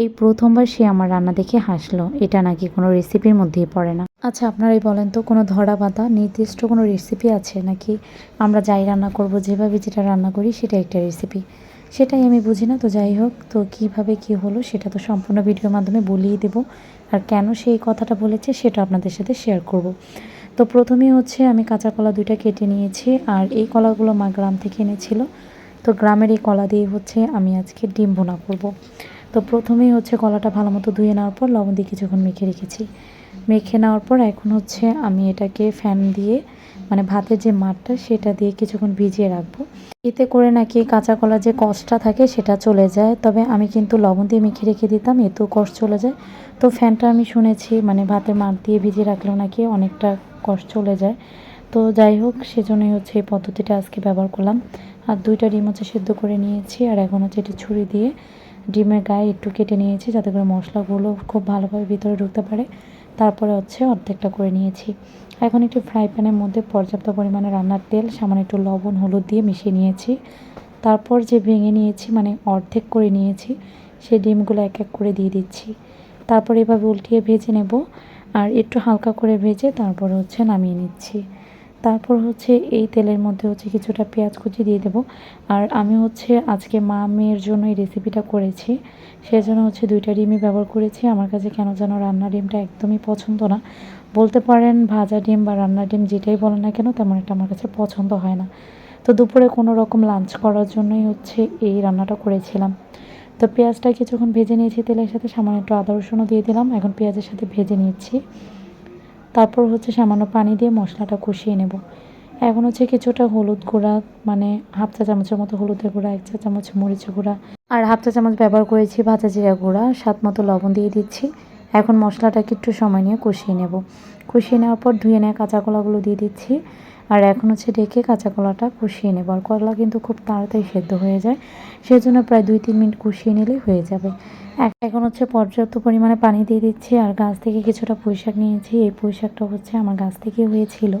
এই প্রথমবার সে আমার রান্না দেখে হাসলো। এটা নাকি কোনো রেসিপির মধ্যেই পড়ে না। আচ্ছা আপনারাই বলেন তো, কোনো ধরা বাঁধা, নির্দিষ্ট কোনো রেসিপি আছে নাকি? আমরা যাই রান্না করব, যেভাবে যেটা রান্না করি সেটা একটা রেসিপি। সেটাই আমি বুঝি না, তো যাই হোক, তো কীভাবে কি হলো সেটা তো সম্পূর্ণ ভিডিওর মাধ্যমে বলিয়ে দেবো। আর কেন সেই কথাটা বলেছে সেটা আপনাদের সাথে শেয়ার করব। তো প্রথমেই হচ্ছে আমি কাঁচা কলা দুইটা কেটে নিয়েছি, আর এই কলাগুলো মা গ্রাম থেকে এনেছিল। তো গ্রামের এই কলা দিয়ে হচ্ছে আমি আজকে ডিম ভুনা করব। তো প্রথমেই হচ্ছে কলাটা ভালো মতো ধুয়ে নেওয়ার পর লবণ দিয়ে কিছুক্ষণ মেখে রেখেছি। মেখে নেওয়ার পর এখন হচ্ছে আমি এটাকে ফ্যান দিয়ে মানে ভাতের যে মাঠটা সেটা দিয়ে কিছুক্ষণ ভিজিয়ে রাখব। এতে করে নাকি কাঁচা কলার যে কষটা থাকে সেটা চলে যায়, তবে আমি কিন্তু লবণ দিয়ে মেখে রেখে দিতাম, এতেও কষ চলে যায়। তো ফ্যানটা আমি শুনেছি মানে ভাতের মাঠ দিয়ে ভিজিয়ে রাখলেও নাকি অনেকটা কষ চলে যায়। তো যাই হোক, সেজন্যই হচ্ছে এই পদ্ধতিটা আজকে ব্যবহার করলাম। আর দুইটা ডিম হচ্ছে সেদ্ধ করে নিয়েছি, আর এখন হচ্ছে এটি ছুরি দিয়ে ডিমের গায়ে একটু কেটে নিয়েছি যাতে করে মশলাগুলো খুব ভালোভাবে ভিতরে ঢুকতে পারে। তারপরে হচ্ছে অর্ধেকটা করে নিয়েছি। এখন একটি ফ্রাই প্যানের মধ্যে পর্যাপ্ত পরিমাণে রান্নার তেল, সামান্য একটু লবণ, হলুদ দিয়ে মিশিয়ে নিয়েছি। তারপর যে ভেঙে নিয়েছি মানে অর্ধেক করে নিয়েছি, সেই ডিমগুলো এক এক করে দিয়ে দিচ্ছি। তারপর এভাবে উল্টিয়ে ভেজে নেব। আর একটু হালকা করে ভেজে তারপর হচ্ছে নামিয়ে নিচ্ছি। তারপর হচ্ছে এই তেলের মধ্যে হচ্ছে কিছুটা পেঁয়াজ কুচি দিয়ে দেবো। আর আমি হচ্ছে আজকে মা মেয়ের জন্য এই রেসিপিটা করেছি। সেজন্য হচ্ছে দুইটা ডিমই ব্যবহার করেছি। আমার কাছে কেন যেন রান্না ডিমটা একদমই পছন্দ না। বলতে পারেন ভাজা ডিম বা রান্না ডিম যেটাই বলেন না কেন তেমন একটা আমার কাছে পছন্দ হয় না। তো দুপুরে কোনো রকম লাঞ্চ করার জন্যই হচ্ছে এই রান্নাটা করেছিলাম। তো পেঁয়াজটা কিছুক্ষণ ভেজে নিয়েছি তেলের সাথে, সামান্য একটু আদা রসুনও দিয়ে দিলাম। এখন পেঁয়াজের সাথে ভেজে নিচ্ছি। তারপর হচ্ছে সামান্য পানি দিয়ে মশলাটা কষিয়ে নেব। এখন হচ্ছে কিছুটা হলুদ গুঁড়া মানে হাফ চা চামচের মতো হলুদের গুঁড়া, এক চা চামচ মরিচ গুঁড়া আর হাফ চা চামচ ব্যবহার করেছি ভাজা জিরা গুঁড়া, স্বাদ মতো লবণ দিয়ে দিচ্ছি। এখন মশলাটাকে একটু সময় নিয়ে কষিয়ে নেব। কষিয়ে নেওয়ার পর ধুয়ে নেওয়া কাঁচা কলাগুলো দিয়ে দিচ্ছি। আর এখন হচ্ছে ডেকে কাঁচা কলাটা কষিয়ে নেব। আর কলা কিন্তু খুব তাড়াতাড়ি সেদ্ধ হয়ে যায়, সেজন্য প্রায় দুই তিন মিনিট কষিয়ে নিলেই হয়ে যাবে। এখন হচ্ছে পর্যাপ্ত পরিমাণে পানি দিয়ে দিচ্ছি, আর গাছ থেকে কিছুটা পুঁই শাক নিয়েছি। এই পুঁই শাকটা হচ্ছে আমার গাছ থেকে হয়েছিল।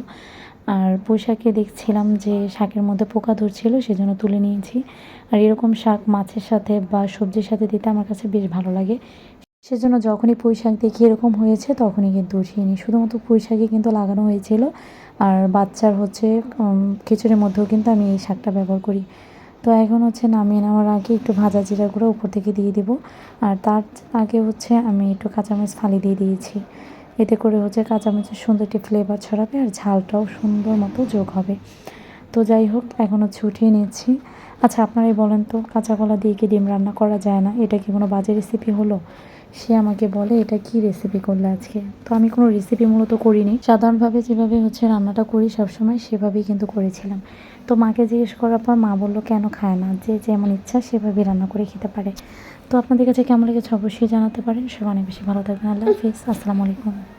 আর পুঁই শাকে দেখছিলাম যে শাকের মধ্যে পোকা ধরছিল, সেজন্য তুলে নিয়েছি। আর এরকম শাক মাছের সাথে বা সবজির সাথে দিতে আমার কাছে বেশ ভালো লাগে। সেজন্য যখনই পুঁই শাক দেখি এরকম হয়েছে, তখনই কিন্তু উঠিয়ে নিই। শুধুমাত্র পুঁই শাকে কিন্তু লাগানো হয়েছিল। আর বাচ্চার হচ্ছে খিচুড়ির মধ্যেও কিন্তু আমি এই শাকটা ব্যবহার করি। তো এখন হচ্ছে নামিয়ে নেওয়ার আগে একটু ভাজা জিরা গুঁড়ো উপর থেকে দিয়ে দিব। আর তার আগে হচ্ছে আমি একটু কাঁচামরিচ ফালি দিয়ে দিয়েছি। এতে করে হচ্ছে কাঁচামরিচের সুন্দর একটি ফ্লেভার ছড়াবে আর ঝালটাও সুন্দর মতো যোগ হবে। তো যাই হোক, এখন হচ্ছে উঠিয়ে নিচ্ছি। আচ্ছা আপনারাই বলেন তো, কাঁচা কলা দিয়ে কি ডিম রান্না করা যায় না? এটা কি কোনো বাজে রেসিপি হলো? সে আমাকে বলে, এটা কি রেসিপি করলে আজকে? তো আমি কোনো রেসিপি মূলত করিনি। সাধারণভাবে যেভাবে হচ্ছে রান্নাটা করি সবসময় সেভাবেই কিন্তু করেছিলাম। তো মাকে জিজ্ঞেস করার পর মা বলল, কেন খায় না? যে যেমন ইচ্ছা সেভাবে রান্না করে খেতে পারে। তো আপনাদের কাছে কেমন লেগেছে অবশ্যই জানাতে পারেন। সবাই অনেক বেশি ভালো থাকবেন। আল্লাহ হাফিজ। আসসালামু আলাইকুম।